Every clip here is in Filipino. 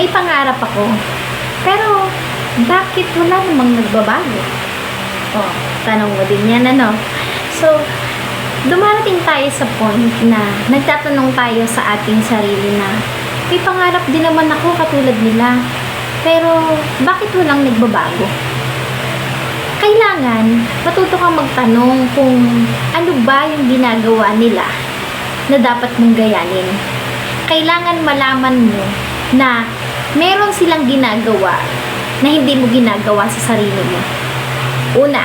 May pangarap ako. Pero, bakit wala namang nagbabago? Oh, tanong mo din yan, ano? So, dumarating tayo sa point na nagtatanong tayo sa ating sarili na may pangarap din naman ako katulad nila. Pero, bakit walang nagbabago? Kailangan matuto kang magtanong kung ano ba yung ginagawa nila na dapat mong gayanin. Kailangan malaman mo na meron silang ginagawa na hindi mo ginagawa sa sarili mo. Una,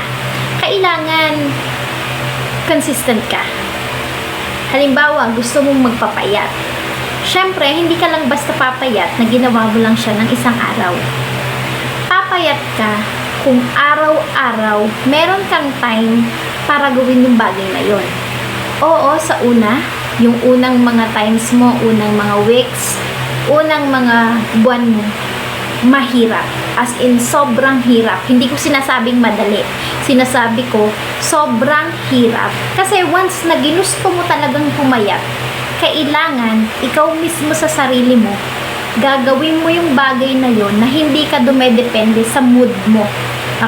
kailangan consistent ka. Halimbawa, gusto mong magpapayat. Siyempre, hindi ka lang basta papayat na ginawa mo lang siya ng isang araw. Papayat ka kung araw-araw meron kang time para gawin yung bagay na yon. Oo, sa una, yung unang mga times mo, unang mga weeks, unang mga buwan mo, mahirap. As in, sobrang hirap. Hindi ko sinasabing madali. Sinasabi ko, sobrang hirap. Kasi once na ginusto mo talagang pumayat, kailangan ikaw mismo sa sarili mo, gagawin mo yung bagay na yon na hindi ka dumedepende sa mood mo.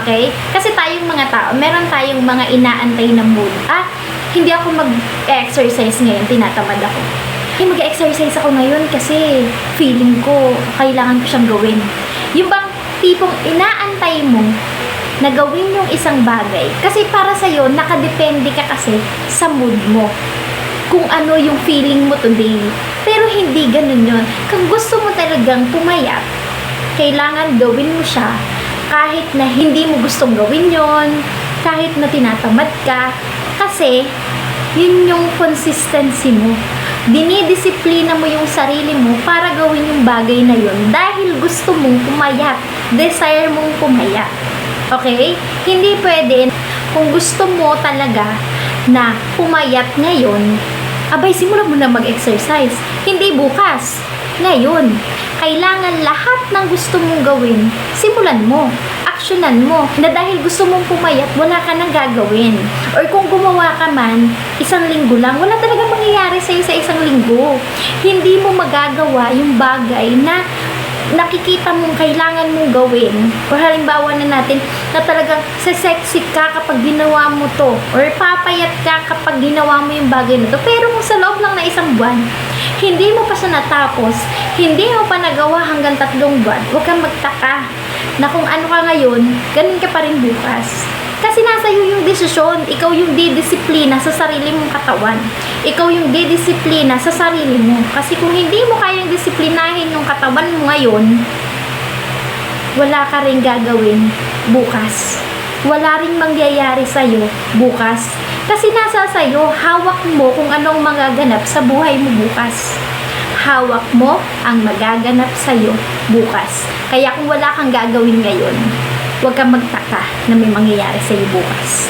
Okay? Kasi tayong mga tao, meron tayong mga inaantay na mood. Ah, hindi ako mag-exercise ngayon, tinatamad ako. Ay, mag-exercise ako ngayon kasi feeling ko kailangan ko siyang gawin. Yung bang tipong inaantay mo na gawin yung isang bagay. Kasi para sa'yo, nakadepende ka kasi sa mood mo. Kung ano yung feeling mo today. Pero hindi ganun yun. Kung gusto mo talagang pumayat, kailangan gawin mo siya kahit na hindi mo gustong gawin yon kahit na tinatamad ka. Kasi, yun yung consistency mo. Dinidisiplina mo yung sarili mo para gawin yung bagay na yun dahil gusto mong pumayat. Desire mong pumayat. Okay? Hindi pwede kung gusto mo talaga na pumayat ngayon, abay simulan mo na mag-exercise. Hindi bukas. Ngayon. Kailangan lahat ng gusto mong gawin, simulan mo. Aksyonan mo. Na dahil gusto mong pumayat, wala ka nang gagawin. Or kung gumawa ka man, isang linggo lang, wala talaga mangyayari sa'yo sa isang linggo. Hindi mo magagawa yung bagay na nakikita mong kailangan mong gawin or halimbawa na natin na talagang sexy ka kapag ginawa mo to or papayat ka kapag ginawa mo yung bagay na to pero kung sa loob lang na isang buwan hindi mo pa siya natapos hindi mo pa nagawa hanggang tatlong buwan huwag kang magtaka na kung ano ka ngayon ganun ka pa rin bukas iyo yung desisyon. Ikaw yung didisiplina sa sarili mong katawan. Ikaw yung didisiplina sa sarili mo. Kasi kung hindi mo kayang disiplinahin yung katawan mo ngayon, wala ka rin gagawin bukas. Wala rin mangyayari sa'yo bukas. Kasi nasa sa'yo, hawak mo kung anong magaganap sa buhay mo bukas. Hawak mo ang magaganap sa'yo bukas. Kaya kung wala kang gagawin ngayon, huwag kang magtaka na may mangyayari sa'yo bukas.